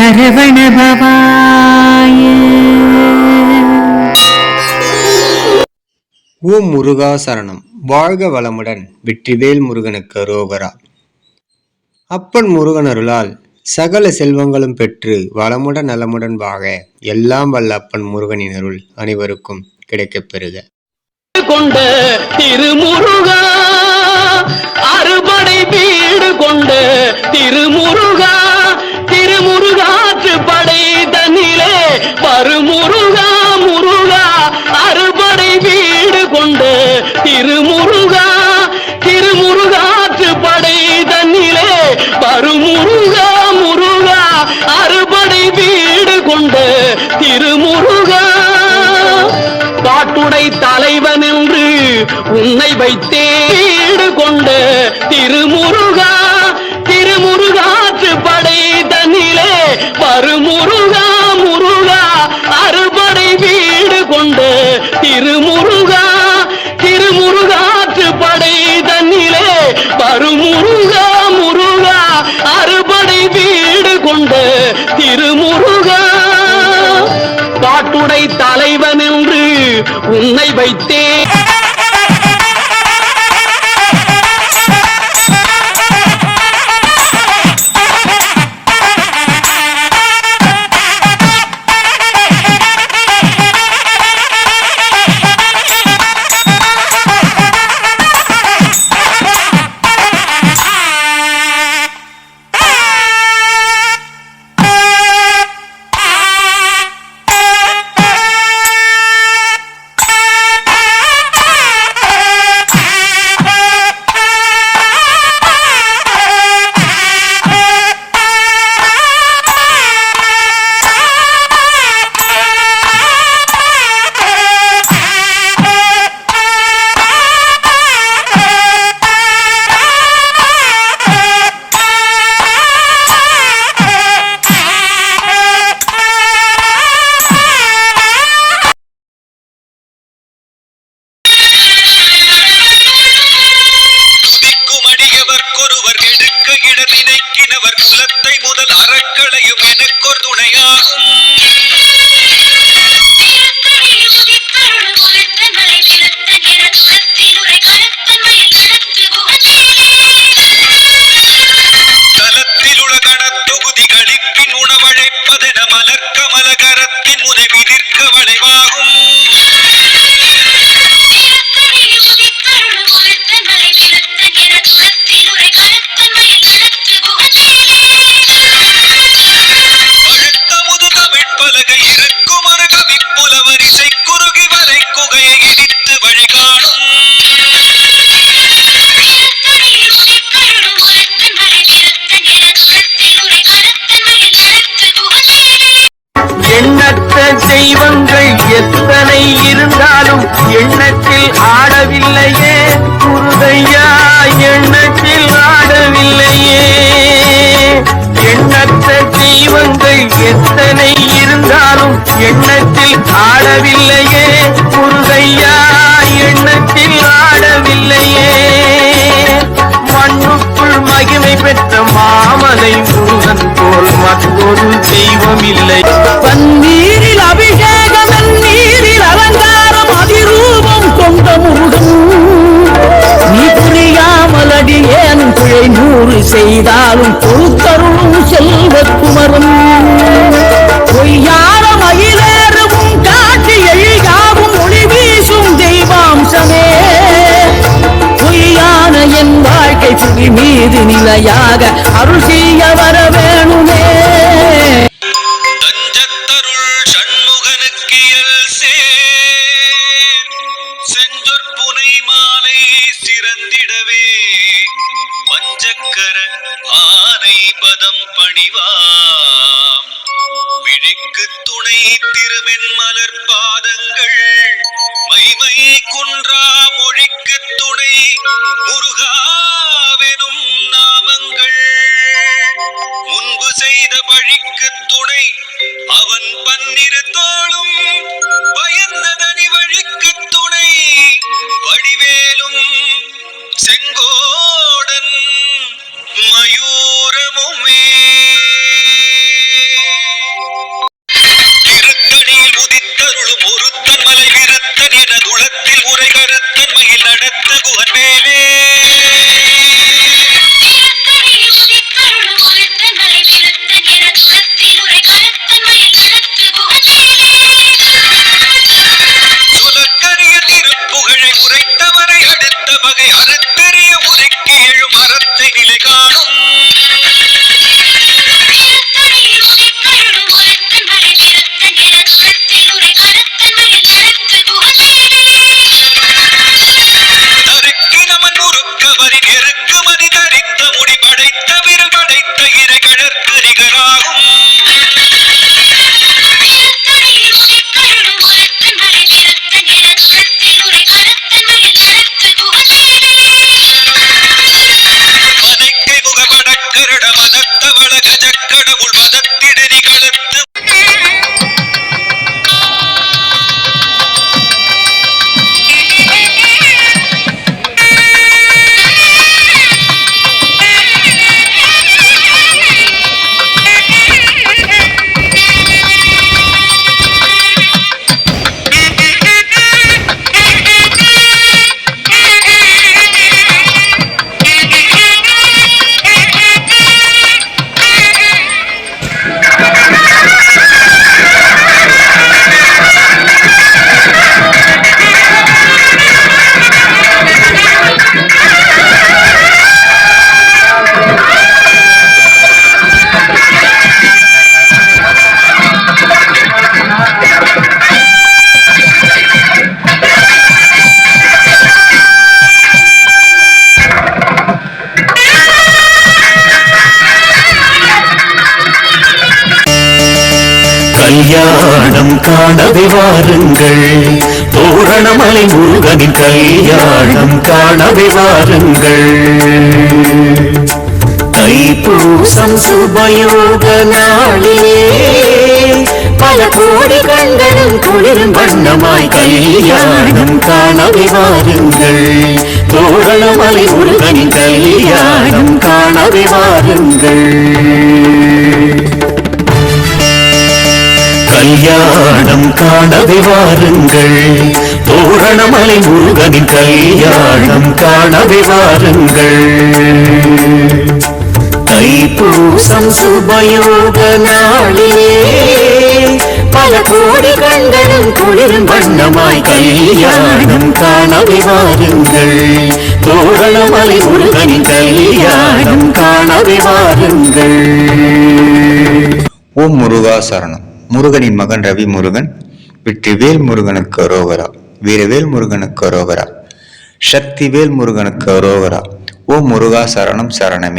சரவணபவாய ஓம் முருகா சரணம். வாழ்க வளமுடன் வெற்றிவேல் முருகனுக்கு அரோகரா. அப்பன் முருகன் அருளால் சகல செல்வங்களும் பெற்று வளமுடன் நலமுடன் வாழ எல்லாம் வல்ல அப்பன் முருகனின் அருள் அனைவருக்கும் கிடைக்கப் பெறுக. கொண்ட திருமுருகா அறுபடை வீடு கொண்ட திருமுருகா முருகாற்று படைத்த நிலே வருமுருகா முருகா அறுபடை வீடு கொண்டு திருமுருகா திருமுருகாற்று படைத்த நிலே வருமுருகா முருகா அறுபடை வீடு கொண்டு திருமுருகா பாட்டுடை தலைவன் என்று உன்னை வைத்தேடு கொண்டு திருமுருகா முருகா முருகா அறுபடை வீடு கொண்டு திருமுருகா திருமுருகாற்று படை தன்னிலே பருமுருகா முருகா அறுபடை வீடு கொண்டு திருமுருகா. பாட்டுடை தலைவன் என்று உன்னை வைத்தே எண்ணத்தில் ஆடவில்லையே குருதையா எண்ணத்தில் ஆடவில்லையே. மண்ணுக்குள் மகிமை பெற்ற மாமலை முருகன் போல் மற்றொரு தெய்வம் இல்லை பன்னீரில் அபிஷேகம் நீரில் அலங்காரம் அதிரூபம் கொண்ட முருகன். நீ புரியாமல் அடியேன் குழை நூறு செய்தாலும் பொறுத்தருளும் மீது அருள் செய்ய வர வேணுமே தஞ்சத்தருள் சண்முகனுக்கியல் செஞ்சொற்புனை மாலை சிறந்திடவே பஞ்சக்கர ஆனை பதம் பணிவாம். விழிக்கு துணை திருமென் மலர் பாதங்கள் மைமை குன்றா மொழிக்கு துணை முருகா செய்த வழிக்கு துணை. அவன் பன்னிரு தோளும் கல்யாணம் காணவே வாருங்கள். தோரணமலை முருகனின் கல்யாணம் காணவே வாருங்கள். தைப்பூசம் சுபயோக நாளிலே பல கோடி கண்களும் குளிரும் வண்ணமாய் கல்யாணம் காணவே வாருங்கள். தோரணமலை முருகனின் கல்யாணம் காணவே வாருங்கள். கல்யாணம் காணவே வாருங்கள். தோரணமலை முருகனின் கல்யாணம் காணவே வாருங்கள். தைப்பூசம் சுபயோக நாளிலே பல கோடி கண்களும் குளிரும் வண்ணமாய் கல்யாணம் காணவே வாருங்கள். தோரணமலை முருகனின் கல்யாணம் காணவே வாருங்கள். ஓம் முருகா சரணம். முருகனின் மகன் ரவி முருகன் வெற்றிவேல் முருகனுக்கு அரோகரா வீரவேல் முருகனுக்கு அரோகரா சக்திவேல் முருகனுக்கு அரோகரா ஓ முருகா சரணம் சரணமே.